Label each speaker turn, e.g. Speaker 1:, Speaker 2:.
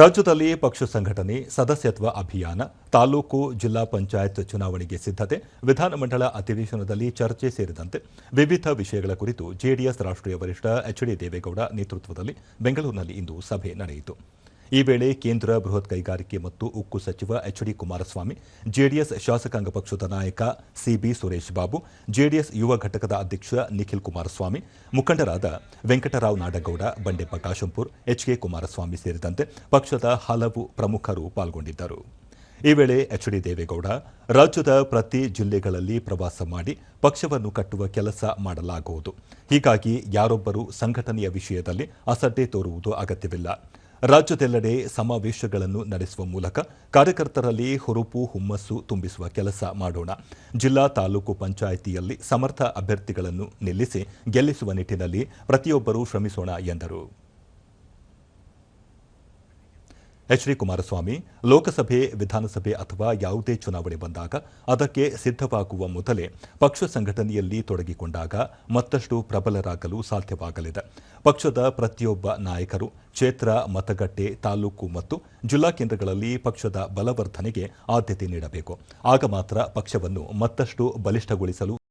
Speaker 1: ರಾಜ್ಯದಲ್ಲಿ ಪಕ್ಷ ಸಂಘಟನೆ, ಸದಸ್ಯತ್ವ ಅಭಿಯಾನ, ತಾಲೂಕು ಜಿಲ್ಲಾ ಪಂಚಾಯತ್ ಚುನಾವಣೆಗೆ ಸಿದ್ಧತೆ, ವಿಧಾನಮಂಡಲ ಅಧಿವೇಶನದಲ್ಲಿ ಚರ್ಚೆ ಸೇರಿದಂತೆ ವಿವಿಧ ವಿಷಯಗಳ ಕುರಿತು ಜೆಡಿಎಸ್ ರಾಷ್ಟ್ರೀಯ ವರಿಷ್ಠ ಎಚ್ ಡಿ ದೇವೇಗೌಡ ನೇತೃತ್ವದಲ್ಲಿ ಬೆಂಗಳೂರಿನಲ್ಲಿ ಇಂದು ಸಭೆ ನಡೆಯಿತು. ಈ ವೇಳೆ ಕೇಂದ್ರ ಬೃಹತ್ ಕೈಗಾರಿಕೆ ಮತ್ತು ಉಕ್ಕು ಸಚಿವ ಎಚ್ ಡಿ ಕುಮಾರಸ್ವಾಮಿ, ಜೆಡಿಎಸ್ ಶಾಸಕಾಂಗ ಪಕ್ಷದ ನಾಯಕ ಸಿಬಿ ಸುರೇಶ್ ಬಾಬು, ಜೆಡಿಎಸ್ ಯುವ ಘಟಕದ ಅಧ್ಯಕ್ಷ ನಿಖಿಲ್ ಕುಮಾರಸ್ವಾಮಿ, ಮುಖಂಡರಾದ ವೆಂಕಟರಾವ್ ನಾಡಗೌಡ ಬಂಡೆಪ್ಪ ಕಾಶಂಪುರ್ ಎಚ್ ಕೆ ಕುಮಾರಸ್ವಾಮಿ ಸೇರಿದಂತೆ ಪಕ್ಷದ ಹಲವು ಪ್ರಮುಖರು ಪಾಲ್ಗೊಂಡಿದ್ದರು. ಈ ವೇಳೆ ಎಚ್ ಡಿ ದೇವೇಗೌಡ, ರಾಜ್ಯದ ಪ್ರತಿ ಜಿಲ್ಲೆಗಳಲ್ಲಿ ಪ್ರವಾಸ ಮಾಡಿ ಪಕ್ಷವನ್ನು ಕಟ್ಟುವ ಕೆಲಸ ಮಾಡಲಾಗುವುದು. ಹೀಗಾಗಿ ಯಾರೊಬ್ಬರು ಸಂಘಟನೆಯ ವಿಷಯದಲ್ಲಿ ಅಸಡ್ಡೆ ತೋರುವುದು ಅಗತ್ಯವಿಲ್ಲ. ರಾಜ್ಯದೆಲ್ಲೆಡೆ ಸಮಾವೇಶಗಳನ್ನು ನಡೆಸುವ ಮೂಲಕ ಕಾರ್ಯಕರ್ತರಲ್ಲಿ ಹುರುಪು, ಹುಮ್ಮಸ್ಸು ತುಂಬಿಸುವ ಕೆಲಸ ಮಾಡೋಣ. ಜಿಲ್ಲಾ ತಾಲೂಕು ಪಂಚಾಯಿತಿಯಲ್ಲಿ ಸಮರ್ಥ ಅಭ್ಯರ್ಥಿಗಳನ್ನು ನಿಲ್ಲಿಸಿ ಗೆಲ್ಲಿಸುವ ನಿಟ್ಟಿನಲ್ಲಿ ಪ್ರತಿಯೊಬ್ಬರೂ ಶ್ರಮಿಸೋಣ ಎಂದರು. ಎಚ್ ಡಿ ಕುಮಾರಸ್ವಾಮಿ, ಲೋಕಸಭೆ, ವಿಧಾನಸಭೆ ಅಥವಾ ಯಾವುದೇ ಚುನಾವಣೆ ಬಂದಾಗ ಅದಕ್ಕೆ ಸಿದ್ಧವಾಗುವ ಮೊದಲೇ ಪಕ್ಷ ಸಂಘಟನೆಯಲ್ಲಿ ತೊಡಗಿಕೊಂಡಾಗ ಮತ್ತಷ್ಟು ಪ್ರಬಲರಾಗಲು ಸಾಧ್ಯವಾಗಲಿದೆ. ಪಕ್ಷದ ಪ್ರತಿಯೊಬ್ಬ ನಾಯಕರು ಕ್ಷೇತ್ರ, ಮತಗಟ್ಟೆ, ತಾಲೂಕು ಮತ್ತು ಜಿಲ್ಲಾ ಕೇಂದ್ರಗಳಲ್ಲಿ ಪಕ್ಷದ ಬಲವರ್ಧನೆಗೆ ಆದ್ಯತೆ ನೀಡಬೇಕು. ಆಗ ಮಾತ್ರ ಪಕ್ಷವನ್ನು ಮತ್ತಷ್ಟು ಬಲಿಷ್ಠಗೊಳಿಸಲು